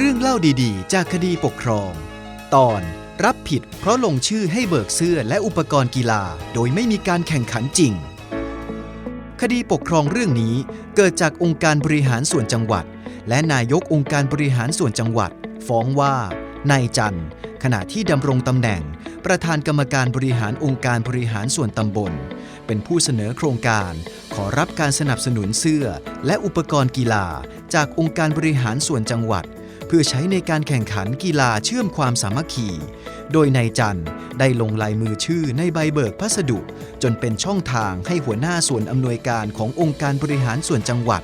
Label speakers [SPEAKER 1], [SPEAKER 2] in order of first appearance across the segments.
[SPEAKER 1] เรื่องเล่าดีๆ จากคดีปกครอง ตอนรับผิดเพราะลงชื่อให้เบิกเสื้อและอุปกรณ์กีฬา โดยไม่มีการแข่งขันจริง คดีปกครองเรื่องนี้เกิดจากองค์การบริหารส่วนจังหวัด และนายกองค์การบริหารส่วนจังหวัด ฟ้องว่านายจันขณะที่ดำรงตำแหน่ง ประธานกรรมการบริหารองค์การบริหารส่วนตำบล เป็นผู้เสนอโครงการขอรับการสนับสนุนเสื้อและอุปกรณ์กีฬาจากองค์การบริหารส่วนจังหวัด เพื่อใช้ในการแข่งขันกีฬาเชื่อมความสามัคคี โดยนายจันได้ลงลายมือชื่อในใบเบิกพัสดุ จนเป็นช่องทางให้หัวหน้าส่วนอำนวยการขององค์การบริหารส่วนจังหวัด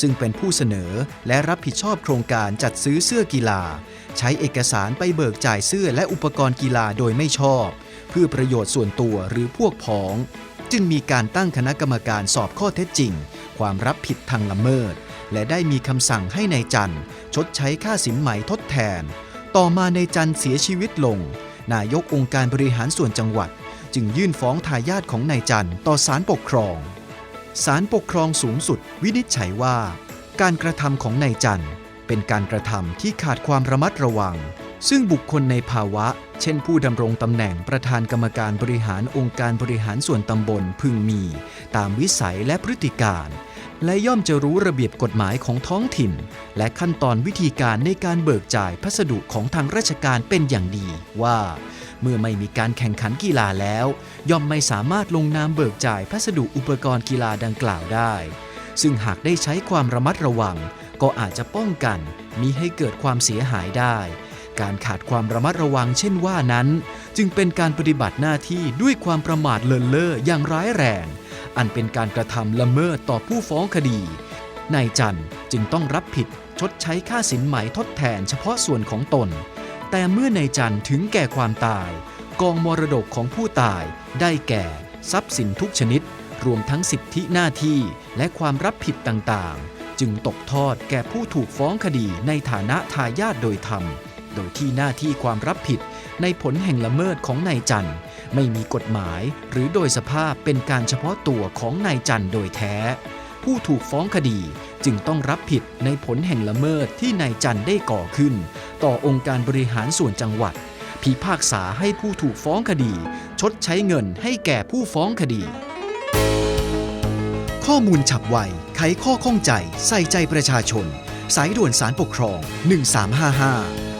[SPEAKER 1] ซึ่งเป็นผู้เสนอและรับผิดชอบโครงการจัดซื้อเสื้อกีฬา ใช้เอกสารไปเบิกจ่ายเสื้อและอุปกรณ์กีฬาโดยไม่ชอบ เพื่อประโยชน์ส่วนตัวหรือพวกพ้อง จึงมีการตั้งคณะกรรมการสอบข้อเท็จจริง ความรับผิดทางละเมิด และได้มีคำสั่งให้ในายจันชดใช้ค่าสินไหมทดแทน ต่อมาในายจันเสียชีวิตลง นายกองค์การบริหารส่วนจังหวัด จึงยื่นฟ้องทายาทของนายจันต่อศาลปกครองศาลปกครองสูงสุดวินิจฉัยว่า การกระทำของนายจันเป็นการกระทำที่ขาดความระมัดระวัง ซึ่งบุคคลในภาวะ เช่นผู้ดำรงตำแหน่งประธานกรรมการบริหารองค์การบริหารส่วนตำบลพึงมี ตามวิสัยและพฤติการ และย่อมจะรู้ระเบียบกฎหมายของท้องถิ่น และขั้นตอนวิธีการในการเบิกจ่ายพัสดุของทางราชการเป็นอย่างดีว่า เมื่อไม่มีการแข่งขันกีฬาแล้ว ย่อมไม่สามารถลงนามเบิกจ่ายพัสดุอุปกรณ์กีฬาดังกล่าวได้ ซึ่งหากได้ใช้ความระมัดระวัง ก็อาจจะป้องกันมิให้เกิดความเสียหายได้ การขาดความระมัดระวังเช่นว่านั้น จึงเป็นการปฏิบัติหน้าที่ด้วยความประมาทเลินเล่ออย่างร้ายแรง อันเป็นการกระทำละเมิดต่อผู้ฟ้องคดี นายจันทร์จึงต้องรับผิดชดใช้ค่าสินไหมทดแทนเฉพาะส่วนของตน แต่เมื่อนายจันทร์ถึงแก่ความตาย กองมรดกของผู้ตาย ได้แก่ ทรัพย์สินทุกชนิด รวมทั้งสิทธิหน้าที่และความรับผิดต่างๆ จึงตกทอดแก่ผู้ถูกฟ้องคดีในฐานะทายาทโดยธรรม โดยที่หน้าที่ความรับผิดในผลแห่งละเมิดของนายจันทร์ ไม่มีกฎหมายหรือโดยสภาพเป็นการเฉพาะตัวของนายจันโดยแท้ ผู้ถูกฟ้องคดีจึงต้องรับผิดในผลแห่งละเมิดที่นายจันได้ก่อขึ้น ต่อองค์การบริหารส่วนจังหวัด พิพากษาให้ผู้ถูกฟ้องคดี ชดใช้เงินให้แก่ผู้ฟ้องคดี ข้อมูลฉับไวไขข้อข้องใจ ใส่ใจประชาชน สายด่วนสารปกครอง 1355